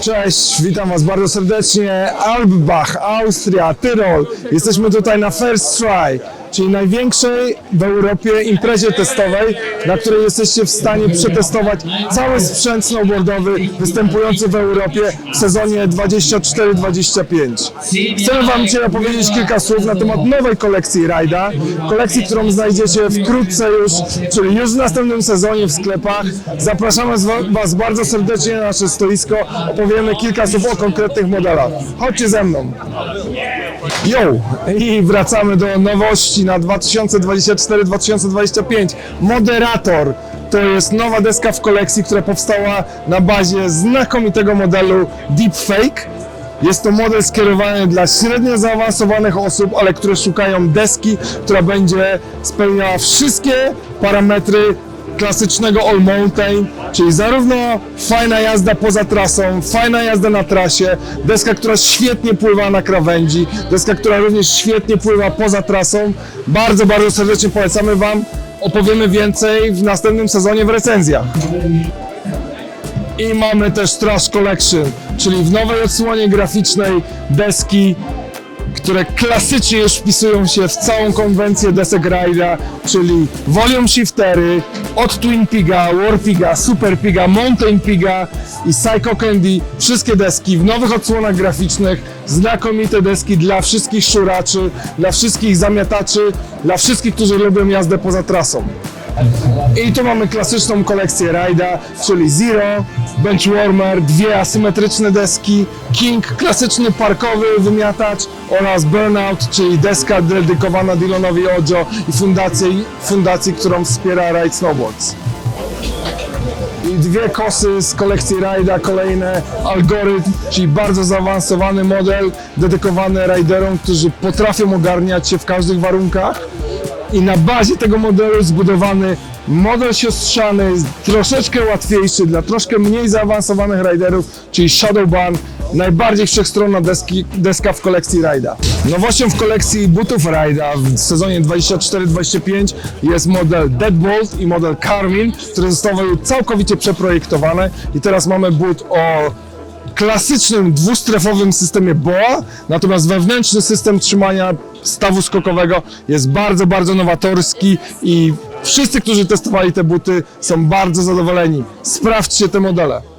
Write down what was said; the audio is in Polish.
Cześć, witam Was bardzo serdecznie. Alpbach, Austria, Tyrol. Jesteśmy tutaj na First Try, czyli największej w Europie imprezie testowej, na której jesteście w stanie przetestować cały sprzęt snowboardowy występujący w Europie w sezonie 24-25. Chcę Wam dzisiaj opowiedzieć kilka słów na temat nowej kolekcji Rajda, kolekcji, którą znajdziecie wkrótce już, czyli już w następnym sezonie w sklepach. Zapraszamy Was bardzo serdecznie na nasze stoisko, opowiemy kilka słów o konkretnych modelach. Chodźcie ze mną. Yo! I wracamy do nowości na 2024-2025. Moderator to jest nowa deska w kolekcji, która powstała na bazie znakomitego modelu Deepfake. Jest to model skierowany dla średnio zaawansowanych osób, ale które szukają deski, która będzie spełniała wszystkie parametry klasycznego all mountain, czyli zarówno fajna jazda poza trasą, fajna jazda na trasie, deska, która świetnie pływa na krawędzi, deska, która również świetnie pływa poza trasą. Bardzo, bardzo serdecznie polecamy Wam. Opowiemy więcej w następnym sezonie w recenzjach. I mamy też Trash Collection, czyli w nowej odsłonie graficznej deski, które klasycznie już wpisują się w całą konwencję desek Ride'a, czyli Volume Shiftery od Twin Piga, War Piga, Super Piga, Mountain Piga i Psycho Candy. Wszystkie deski w nowych odsłonach graficznych, znakomite deski dla wszystkich szuraczy, dla wszystkich zamiataczy, dla wszystkich, którzy lubią jazdę poza trasą. I tu mamy klasyczną kolekcję Rajda, czyli Zero, Benchwarmer, dwie asymetryczne deski, King, klasyczny parkowy wymiatacz oraz Burnout, czyli deska dedykowana Dylonowi Ojo i fundacji, fundacji którą wspiera Ride Snowboards. I dwie kosy z kolekcji Rajda, kolejne algorytm, czyli bardzo zaawansowany model dedykowany riderom, którzy potrafią ogarniać się w każdych warunkach i na bazie tego modelu zbudowany model siostrzany, troszeczkę łatwiejszy dla troszkę mniej zaawansowanych riderów, czyli Shadowban, najbardziej wszechstronna deski, deska w kolekcji Rajda. Nowością w kolekcji butów Rajda w sezonie 24-25 jest model Deadbolt i model Carmin, które zostały całkowicie przeprojektowane i teraz mamy but o klasycznym dwustrefowym systemie BOA, natomiast wewnętrzny system trzymania stawu skokowego jest bardzo, bardzo nowatorski i wszyscy, którzy testowali te buty są bardzo zadowoleni. Sprawdźcie te modele.